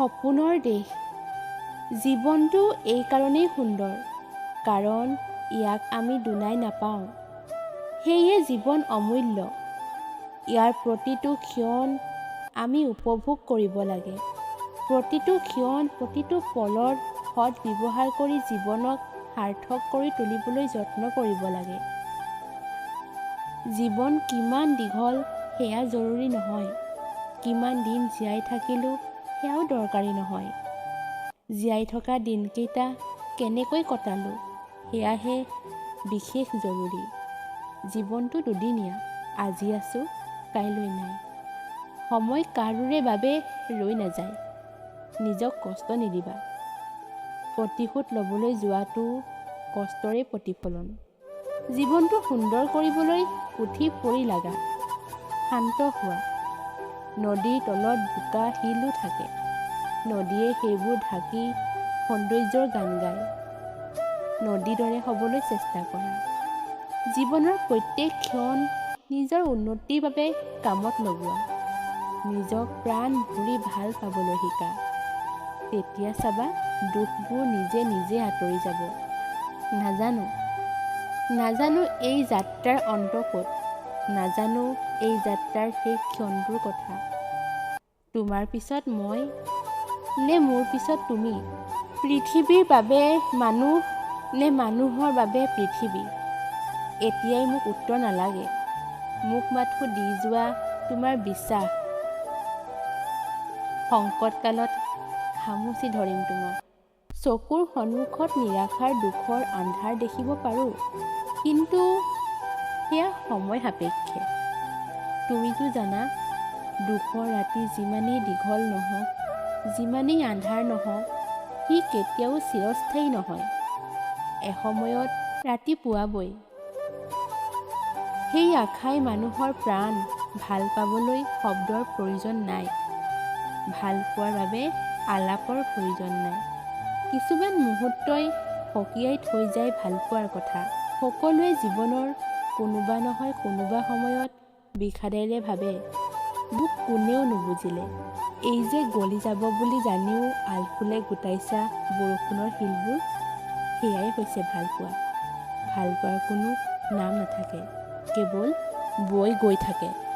সপোনৰ দেশ। জীৱনটো এইকাৰণেই সুন্দৰ কাৰণ ইয়াক আমি দুনাই নাপাওঁ। সেয়ে জীৱন অমূল্য। ইয়াৰ প্ৰতিটো ক্ষণ আমি উপভোগ কৰিব লাগে। প্ৰতিটো ক্ষণ প্ৰতিটো পলৰ সৎ ব্যৱহাৰ কৰি জীৱনক সাৰ্থক কৰি তুলিবলৈ যত্ন কৰিব লাগে। জীৱন কিমান দীঘল সেয়া জৰুৰী নহয়। কিমান দিন জীয়াই থাকিলোঁ সেয়াও দৰকাৰী নহয়। জীয়াই থকা দিনকেইটা কেনেকৈ কটালোঁ সেয়াহে বিশেষ জৰুৰী। জীৱনটো দুদিনীয়া আজি আছোঁ কাইলৈ নাই। সময় কাৰোৰে বাবে ৰৈ নাযায় নিজক কষ্ট নিদিবা। প্ৰতিশোধ ল'বলৈ যোৱাটো কষ্টৰে প্ৰতিফলন। জীৱনটো সুন্দৰ কৰিবলৈ উঠি পৰি লাগা শান্ত হোৱা। নদীৰ তলত বোকা শিলো থাকে। নদীয়ে সেইবোৰ ঢাকি সৌন্দৰ্যৰ গান গায়। নদীৰ দৰে হ'বলৈ চেষ্টা কৰা। জীৱনৰ প্ৰত্যেক ক্ষণ নিজৰ উন্নতিৰ বাবে কামত লগোৱা। নিজক প্ৰাণ ভৰি ভাল পাবলৈ শিকা। তেতিয়া চাবা দুখবোৰ নিজে নিজে আঁতৰি যাব। নাজানো। নাজানো এই যাত্ৰাৰ অন্ত ক'ত। নাজানো এই যাত্ৰাৰ শেষ ক্ষণটোৰ কথা। তোমাৰ পিছত মই নে মোৰ পিছত তুমি? পৃথিৱীৰ বাবে মানুহ নে মানুহৰ বাবে পৃথিৱী? এতিয়াই মোক উত্তৰ নালাগে। মোক মাথো দি যোৱা তোমাৰ বিশ্বাস। সংকটকালত খামুচি ধৰিম তোমাক। চকুৰ সন্মুখত নিৰাশাৰ দুখৰ আন্ধাৰ দেখিব পাৰোঁ। কিন্তু সময় সাপেক্ষে। তুমিতো জানা দুখৰ ৰাতি যিমানেই দীঘল নহওক যিমানেই আন্ধাৰ নহওক সি কেতিয়াও চিৰস্থায়ী নহয়। এসময়ত ৰাতি পুৱাবই। সেই আশাই মানুহৰ প্ৰাণ ভাল পাবলৈ শব্দৰ প্ৰয়োজন নাই। ভাল পোৱাৰ বাবে আলাপৰ প্ৰয়োজন নাই। কিছুমান মুহূৰ্তই সকীয়াই থৈ যায় ভালপোৱাৰ কথা। সকলোৱে জীৱনৰ কোনোবা নহয় কোনোবা সময়ত বিষাদেৰে ভাবে মোক কোনেও নুবুজিলে। এই যে গলি যাব বুলি জানিও আলফুলে গোটাইছা বৰষুণৰ শিলবোৰ? সেয়াই হৈছে ভালপোৱা। ভালপোৱাৰ কোনো নাম নাথাকে। কেৱল বৈ গৈ থাকে।